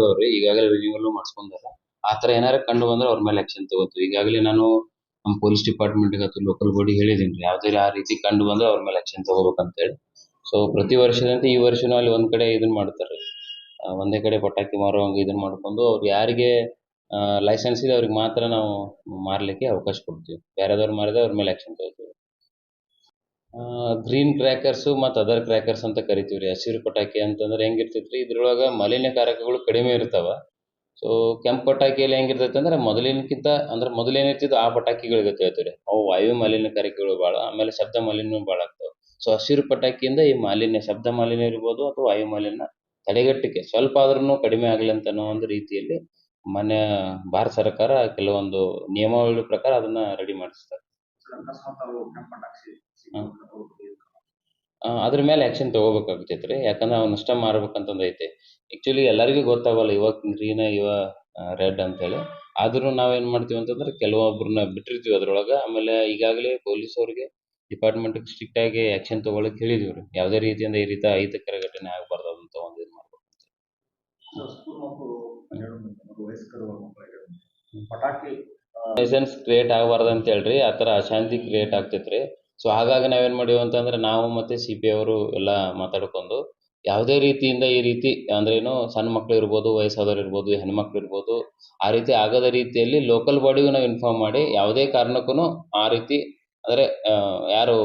ಅದಾವ್ರಿ ಈಗಾಗಲೇ ರಿನ್ಯೂವಲ್ ಮಾಡಿಸ್ಕೊಂಡಾರ ಆ ತರ ಏನಾರ ಕಂಡು ಬಂದ್ರೆ ಅವ್ರ ಮೇಲೆ ಆಕ್ಷನ್ ತಗೋತೀವಿ. ಈಗಾಗಲೇ ನಾನು ನಮ್ಮ ಪೊಲೀಸ್ ಡಿಪಾರ್ಟ್ಮೆಂಟ್ ಅಥವಾ ಲೋಕಲ್ ಬಾಡಿ ಹೇಳಿದೀನಿ ಯಾವ್ದೇ ಆ ರೀತಿ ಕಂಡು ಬಂದ್ರೆ ಅವ್ರ ಮೇಲೆ ಆಕ್ಷನ್ ತಗೋಬೇಕಂತ ಹೇಳಿ ಸೊ ಪ್ರತಿ ವರ್ಷದಂತೆ ಈ ವರ್ಷನೂ ಅಲ್ಲಿ ಒಂದ್ ಕಡೆ ಇದನ್ನ ಮಾಡ್ತಾರೆ ಒಂದೇ ಕಡೆ ಪಟಾಕಿ ಮಾರುವಂಗ ಇದನ್ನ ಮಾಡ್ಕೊಂಡು ಅವ್ರು ಯಾರಿಗೆ ಲೈಸೆನ್ಸ್ ಇದೆ ಅವ್ರಿಗೆ ಮಾತ್ರ ನಾವು ಮಾರ್ಲಿಕ್ಕೆ ಅವಕಾಶ ಕೊಡ್ತೀವಿ. ಬೇರೆದವ್ರು ಮಾರಿದ್ರೆ ಅವ್ರ ಮೇಲೆ ಆಕ್ಷನ್ ತಗೋತೀವಿ. ಗ್ರೀನ್ ಕ್ರ್ಯಾಕರ್ಸ್ ಮತ್ತು ಅದರ್ ಕ್ರ್ಯಾಕರ್ಸ್ ಅಂತ ಕರಿತೀವಿ ರೀ ಹಸಿರು ಪಟಾಕಿ ಅಂತಂದ್ರೆ ಹೆಂಗಿರ್ತೈತ್ರಿ? ಇದ್ರೊಳಗ ಮಾಲಿನ್ಯಕಾರಕಗಳು ಕಡಿಮೆ ಇರ್ತಾವ. ಸೊ ಕೆಂಪು ಪಟಾಕಿಯಲ್ಲಿ ಹೆಂಗಿರ್ತೈತೆ ಅಂದ್ರೆ ಮೊದಲಿನಕ್ಕಿಂತ ಅಂದ್ರೆ ಮೊದಲೇನಿರ್ತಿದ್ದು ಆ ಪಟಾಕಿಗಳಿಗೆ ಹೇಳ್ತೀವಿ ರೀ ಅವು ವಾಯು ಮಾಲಿನ್ಯಕಾರಕಗಳು ಭಾಳ ಆಮೇಲೆ ಶಬ್ದ ಮಾಲಿನ್ಯ ಭಾಳ ಆಗ್ತಾವ. ಸೊ ಹಸಿರು ಪಟಾಕಿಯಿಂದ ಈ ಮಾಲಿನ್ಯ ಶಬ್ದ ಮಾಲಿನ್ಯ ಇರ್ಬೋದು ಅಥವಾ ವಾಯು ಮಾಲಿನ್ಯ ತಡೆಗಟ್ಟಕ್ಕೆ ಸ್ವಲ್ಪ ಆದ್ರೂ ಕಡಿಮೆ ಆಗಲಿ ಅಂತ ಅನ್ನೋ ಒಂದು ರೀತಿಯಲ್ಲಿ ಮಾನ್ಯ ಭಾರತ ಸರ್ಕಾರ ಕೆಲವೊಂದು ನಿಯಮಾವಳಿ ಪ್ರಕಾರ ಅದನ್ನ ರೆಡಿ ಮಾಡಿಸ್ತಾರೆ ಅಕಸ್ಮಾತ್ ಅವು ಕೆಂಪು ಪಟಾಕಿ ಹ್ಮ್. ಆ, ಅದ್ರ ಮೇಲೆ ಆಕ್ಷನ್ ತಗೋಬೇಕಾಗ್ತೈತೆ ರೀ ಯಾಕಂದ್ರೆ ಅವ್ನ ನಷ್ಟ ಮಾಡಬೇಕಂತ ಐತೆ. ಆಕ್ಚುಲಿ ಎಲ್ಲರಿಗೂ ಗೊತ್ತಾಗಲ್ಲ ಇವಾಗ ಗ್ರೀನ್ ಇವ ರೆಡ್ ಅಂತೇಳಿ ಆದ್ರೂ ನಾವೇನ್ ಮಾಡ್ತೀವಿ ಅಂತಂದ್ರೆ ಕೆಲವೊಬ್ಬರನ್ನ ಬಿಟ್ಟಿರ್ತೀವಿ ಅದ್ರೊಳಗ. ಆಮೇಲೆ ಈಗಾಗಲೇ ಪೊಲೀಸ್ ಅವ್ರಿಗೆ ಡಿಪಾರ್ಟ್ಮೆಂಟ್ ಸ್ಟ್ರಿಕ್ಟ್ ಆಗಿ ಆಕ್ಷನ್ ತಗೊಳಕ್ ಹೇಳಿದೀವಿ ರೀ. ಯಾವುದೇ ರೀತಿಯಿಂದ ಈ ರೀತಿ ಅಹಿತಕರ ಘಟನೆ ಆಗಬಾರ್ದು ಅಂತ ಒಂದು ಇದು ಮಾಡ್ಬೇಕು ಪಟಾಕಿ ಲೈಸೆನ್ಸ್ ಕ್ರಿಯೇಟ್ ಆಗಬಾರ್ದು ಅಂತ ಹೇಳ್ರಿ ಆ ಥರ ಅಶಾಂತಿ ಕ್ರಿಯೇಟ್ ಆಗ್ತೈತ್ರಿ. ಸೊ ಹಾಗಾಗಿ ನಾವೇನ್ ಮಾಡೀವಿ ಅಂತಂದ್ರೆ ನಾವು ಮತ್ತೆ ಸಿ ಪಿ ಅವರು ಎಲ್ಲ ಮಾತಾಡ್ಕೊಂಡು ಯಾವುದೇ ರೀತಿಯಿಂದ ಈ ರೀತಿ ಅಂದ್ರೆ ಏನು ಸಣ್ಣ ಮಕ್ಳು ಇರ್ಬೋದು, ವಯಸ್ಸಾದವ್ರು ಇರ್ಬೋದು, ಹೆಣ್ಮಕ್ಳು ಇರ್ಬೋದು, ಆ ರೀತಿ ಆಗದ ರೀತಿಯಲ್ಲಿ ಲೋಕಲ್ ಬಾಡಿಗೂ ನಾವು ಇನ್ಫಾರ್ಮ್ ಮಾಡಿ ಯಾವುದೇ ಕಾರಣಕ್ಕೂ ಆ ರೀತಿ ಅಂದ್ರೆ ಯಾರು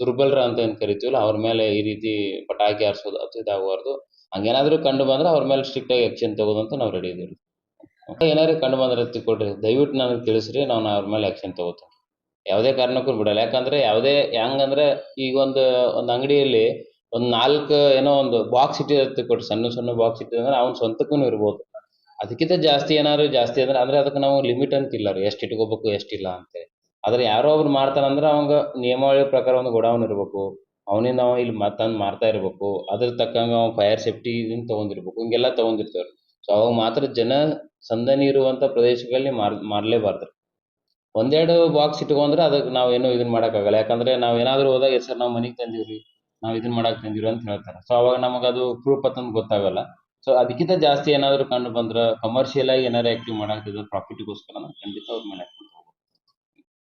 ದುರ್ಬಲರ ಅಂತ ಏನ್ ಕರಿತೀವಲ್ಲ ಅವ್ರ ಮೇಲೆ ಈ ರೀತಿ ಪಟಾಕಿ ಹಾರಿಸೋದು ಅದು ಇದಾಗಬಾರ್ದು. ಹಂಗೇನಾದ್ರೂ ಕಂಡು ಬಂದ್ರೆ ಅವ್ರ ಮೇಲೆ ಸ್ಟ್ರಿಕ್ಟ್ ಆಗಿ ಆಕ್ಷನ್ ತಗೋದಂತ ನಾವು ರೆಡಿ ಇದೀವಿ. ಏನಾದ್ರು ಕಂಡು ಬಂದ್ರೆ ಕೊಡ್ರಿ ದಯವಿಟ್ಟು ನನಗೆ ತಿಳಿಸ್ರಿ ನಾವು ಅವ್ರ ಮೇಲೆ ಆಕ್ಷನ್ ತಗೋತೀನಿ. ಯಾವುದೇ ಕಾರಣಕ್ಕೂ ಬಿಡಲ್ಲ. ಯಾಕಂದ್ರೆ ಯಾವುದೇ ಹೆಂಗಂದ್ರೆ ಈಗ ಒಂದು ಒಂದು ಅಂಗಡಿಯಲ್ಲಿ ಒಂದು ನಾಲ್ಕು ಏನೋ ಒಂದು ಬಾಕ್ಸ್ ಇಟ್ಟಿರುತ್ತೆ ಕೊಟ್ಟು ಸಣ್ಣ ಸಣ್ಣ ಬಾಕ್ಸ್ ಇಟ್ಟಿದ್ರೆ ಅವ್ನ ಸ್ವಂತಕ್ಕೂ ಇರ್ಬೋದು. ಅದಕ್ಕಿಂತ ಜಾಸ್ತಿ ಏನಾದ್ರು ಜಾಸ್ತಿ ಅಂದ್ರೆ ಅಂದ್ರೆ ಅದಕ್ಕೆ ನಾವು ಲಿಮಿಟ್ ಅಂತಿಲ್ಲ ರೀ. ಎಷ್ಟು ಇಟ್ಕೋಬೇಕು ಎಷ್ಟಿಲ್ಲ ಅಂತೇಳಿ ಆದ್ರೆ ಯಾರೋ ಒಬ್ರು ಮಾಡ್ತಾನಂದ್ರೆ ಅವಂಗ ನಿಯಮಾವಳಿ ಪ್ರಕಾರ ಒಂದು ಗೋಡೌನ್ ಇರಬೇಕು. ಅವನಿಂದ ನಾವು ಇಲ್ಲಿ ತಂದು ಮಾರ್ತಾ ಇರಬೇಕು. ಅದ್ರ ತಕ್ಕಂಗ ಅವ ಫೈರ್ ಸೇಫ್ಟಿ ಇದನ್ನ ತಗೊಂಡಿರ್ಬೇಕು. ಹಿಂಗೆಲ್ಲ ತಗೊಂಡಿರ್ತಾರೆ ಸೊ ಅವಾಗ ಮಾತ್ರ ಜನ ಸಂದಣಿ ಇರುವಂತ ಪ್ರದೇಶಗಳಲ್ಲಿ ಮಾರ್, ಮಾರಲೇಬಾರ್ದು. ಒಂದೆರಡು ಬಾಕ್ಸ್ ಇಟ್ಕೊಂಡ್ರೆ ಅದಕ್ಕೆ ನಾವು ಏನು ಇದನ್ನ ಮಾಡೋಕ್ಕಾಗಲ್ಲ. ಯಾಕಂದ್ರೆ ನಾವು ಏನಾದ್ರು ಹೋದಾಗ ಸರ್, ನಾವು ಮನೆಗೆ ತಂದಿವ್ರಿ, ನಾವು ಇದನ್ನ ಮಾಡಕ್ ತಂದೀವಿ ಅಂತ ಹೇಳ್ತಾರೆ. ಸೊ ಅವಾಗ ನಮಗೆ ಅದು ಪ್ರೂಫ್ ಅಂತ ಗೊತ್ತಾಗಲ್ಲ. ಸೊ ಅದಕ್ಕಿಂತ ಜಾಸ್ತಿ ಏನಾದ್ರು ಕಂಡು ಬಂದ್ರೆ ಕಮರ್ಷಿಯಲ್ ಆಗಿ ಏನಾದ್ರು ಆಕ್ಟಿವ್ ಮಾಡಾಕ್ತಿದ್ರೆ ಪ್ರಾಫಿಟ್ಗೋಸ್ಕರ ಖಂಡಿತ ಅವ್ರು act